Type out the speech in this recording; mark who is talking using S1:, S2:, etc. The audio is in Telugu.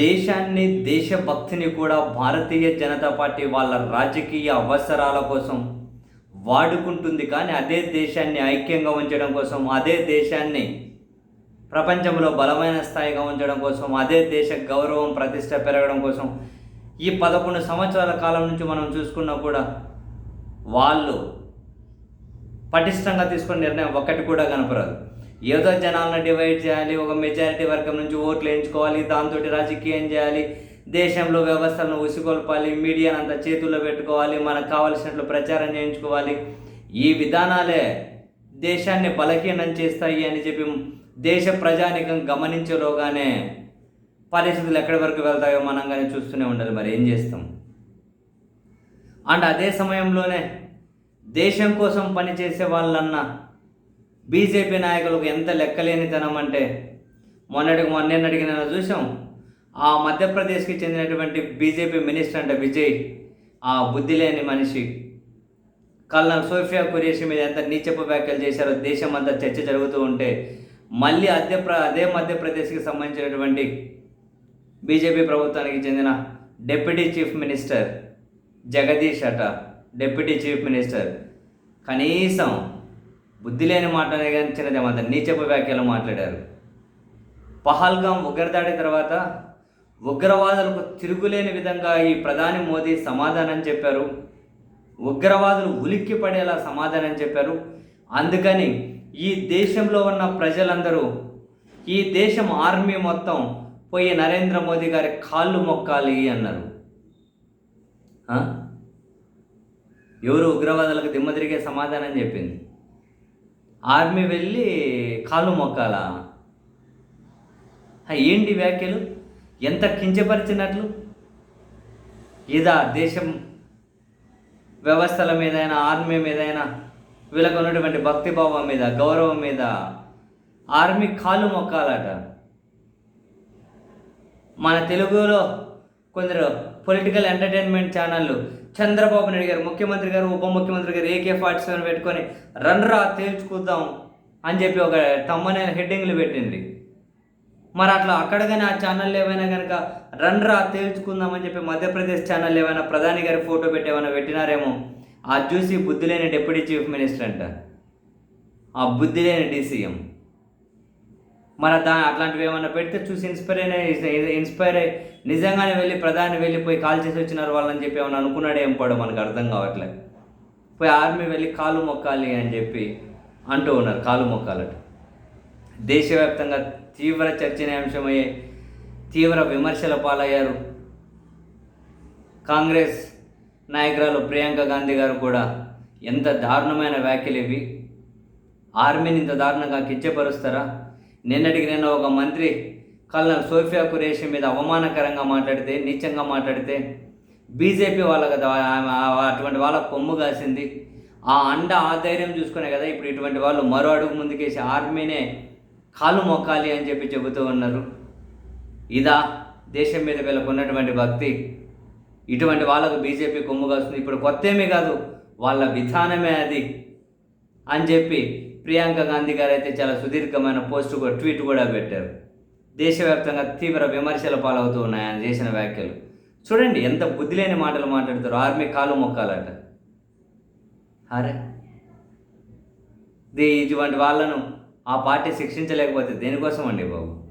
S1: దేశాన్ని దేశభక్తిని కూడా భారతీయ జనతా పార్టీ వాళ్ళ రాజకీయ అవసరాల కోసం వాడుకుంటుంది. కానీ అదే దేశాన్ని ఐక్యంగా ఉంచడం కోసం అదే దేశాన్ని ప్రపంచంలో బలమైన స్థాయిగా ఉంచడం కోసం అదే దేశ గౌరవం ప్రతిష్ట పెరగడం కోసం ఈ పదకొండు సంవత్సరాల కాలం నుంచి మనం చూసుకున్నా కూడా వాళ్ళు పటిష్టంగా తీసుకున్న నిర్ణయం ఒక్కటి కూడా కనపడదు. ఏదో జనాలను డివైడ్ చేయాలి ఒక మెజారిటీ వర్గం నుంచి ఓట్లు వేయించుకోవాలి దాంతో రాజకీయం చేయాలి దేశంలో వ్యవస్థలను ఉసిగొల్పాలి మీడియాను అంతా చేతుల్లో పెట్టుకోవాలి మనకు కావలసినట్లు ప్రచారం చేయించుకోవాలి. ఈ విధానాలే దేశాన్ని బలహీనం చేస్తాయి అని చెప్పి దేశ ప్రజానికం గమనించలోగానే పరిస్థితులు ఎక్కడి వరకు వెళ్తాయో మనం కానీ చూస్తూనే ఉండాలి. మరి ఏం చేస్తాం? అండ్ అదే సమయంలోనే దేశం కోసం పనిచేసే వాళ్ళన్నా బీజేపీ నాయకులకు ఎంత లెక్కలేనితనం అంటే మొన్నటికి మొన్నటికి నేను చూసాం ఆ మధ్యప్రదేశ్కి చెందినటువంటి బీజేపీ మినిస్టర్ అంటే విజయ్ ఆ బుద్ధి లేని మనిషి. కల్నల్ సోఫియా కురేషి మీద ఎంత నీచపు వ్యాఖ్యలు చేశారో దేశం అంతా చర్చ జరుగుతూ ఉంటే మళ్ళీ అదే ప్ర అదే మధ్యప్రదేశ్కి సంబంధించినటువంటి బీజేపీ ప్రభుత్వానికి చెందిన డెప్యూటీ చీఫ్ మినిస్టర్ జగదీష్ అట డెప్యూటీ చీఫ్ మినిస్టర్. కనీసం బుద్ధి లేని మాట కానీ చిన్నదేమంత నీచపు వ్యాఖ్యలు మాట్లాడారు. పహల్గాం ఉగ్రదాడి తర్వాత ఉగ్రవాదులకు తిరుగులేని విధంగా ఈ ప్రధాని మోదీ సమాధానం చెప్పారు. ఉగ్రవాదులు ఉలిక్కి పడేలా సమాధానం చెప్పారు. అందుకని ఈ దేశంలో ఉన్న ప్రజలందరూ ఈ దేశం ఆర్మీ మొత్తం పోయి నరేంద్ర మోదీ గారి కాళ్ళు మొక్కాలి అన్నారు. ఎవరు ఉగ్రవాదులకు దిమ్మ తిరిగే సమాధానం చెప్పింది? ఆర్మీ వెళ్ళి కాళ్ళు మొక్కాల? ఏంటి వ్యాఖ్యలు? ఎంత కించపరిచినట్లు? ఇదా దేశం వ్యవస్థల మీదైనా ఆర్మీ మీదైనా వీళ్ళకు ఉన్నటువంటి భక్తిభావం మీద గౌరవం మీద ఆర్మీ కాళ్ళు మొక్కాలట. మన తెలుగులో కొందరు పొలిటికల్ ఎంటర్టైన్మెంట్ ఛానళ్ళు చంద్రబాబు నాయుడు గారు ముఖ్యమంత్రి గారు ఉప ముఖ్యమంత్రి గారు ఏకే ఫార్టీ సెవెన్ పెట్టుకొని రన్రా తేల్చుకుందాం అని చెప్పి ఒక తమ్మనే హెడ్డింగ్లు పెట్టింది. మరి అట్లా అక్కడ కానీ ఆ ఛానల్ ఏమైనా కనుక రన్రా తేల్చుకుందామని చెప్పి మధ్యప్రదేశ్ ఛానల్ ఏమైనా ప్రధాని గారి ఫోటో పెట్టి ఏమైనా పెట్టినారేమో ఆ చూసి బుద్ధి లేని డిప్యూటీ చీఫ్ మినిస్టర్ అంట. ఆ బుద్ధి లేని డీసీఎం. మన దా అట్లాంటివి ఏమైనా పెడితే చూసి ఇన్స్పైర్ అయిన ఇన్స్పైర్ అయ్యి నిజంగానే వెళ్ళి ప్రధాని వెళ్ళిపోయి కాల్ చేసి వచ్చినారు వాళ్ళని చెప్పి ఏమైనా అనుకున్నాడే ఏం పడో మనకు అర్థం కావట్లేదు పోయి ఆర్మీ వెళ్ళి కాలు మొక్కాలి అని చెప్పి అంటూ ఉన్నారు కాలు మొక్కాలట. దేశవ్యాప్తంగా తీవ్ర చర్చనీయాంశమయ్యే తీవ్ర విమర్శల పాలయ్యారు. కాంగ్రెస్ నాయకురాలు ప్రియాంక గాంధీ గారు కూడా ఎంత దారుణమైన వ్యాఖ్యలు ఇవి. ఆర్మీని ఇంత దారుణంగా కించపరుస్తారా? నిన్నటికి నిన్న ఒక మంత్రి కల్నల్ సోఫియా కురేషి మీద అవమానకరంగా మాట్లాడితే నీచంగా మాట్లాడితే బీజేపీ వాళ్ళ కదా అటువంటి వాళ్ళ కొమ్ము కాసింది. ఆ అండ ఆ ధైర్యం చూసుకునే కదా ఇప్పుడు ఇటువంటి వాళ్ళు మరో అడుగు ముందుకేసి ఆర్మీనే కాలు మొక్కాలి అని చెప్పి చెబుతూ ఉన్నారు. ఇదా దేశం మీద వీళ్ళకు ఉన్నటువంటి భక్తి. ఇటువంటి వాళ్ళకు బీజేపీ కొమ్ము కాస్తుంది. ఇప్పుడు కొత్త ఏమీ కాదు వాళ్ళ విధానమే అది అని చెప్పి ప్రియాంక గాంధీ గారు అయితే చాలా సుదీర్ఘమైన పోస్ట్ కూడా ట్వీట్ కూడా పెట్టారు. దేశవ్యాప్తంగా తీవ్ర విమర్శల పాలవుతూ ఉన్నాయి ఆయన చేసిన వ్యాఖ్యలు. చూడండి ఎంత బుద్ధి లేని మాటలు మాట్లాడతారు. ఆర్మీ కాలు మొక్కాలట. అరే. దే ఇటువంటి వాళ్ళను ఆ పార్టీ శిక్షించలేకపోతే దేనికోసం అండి బాబు?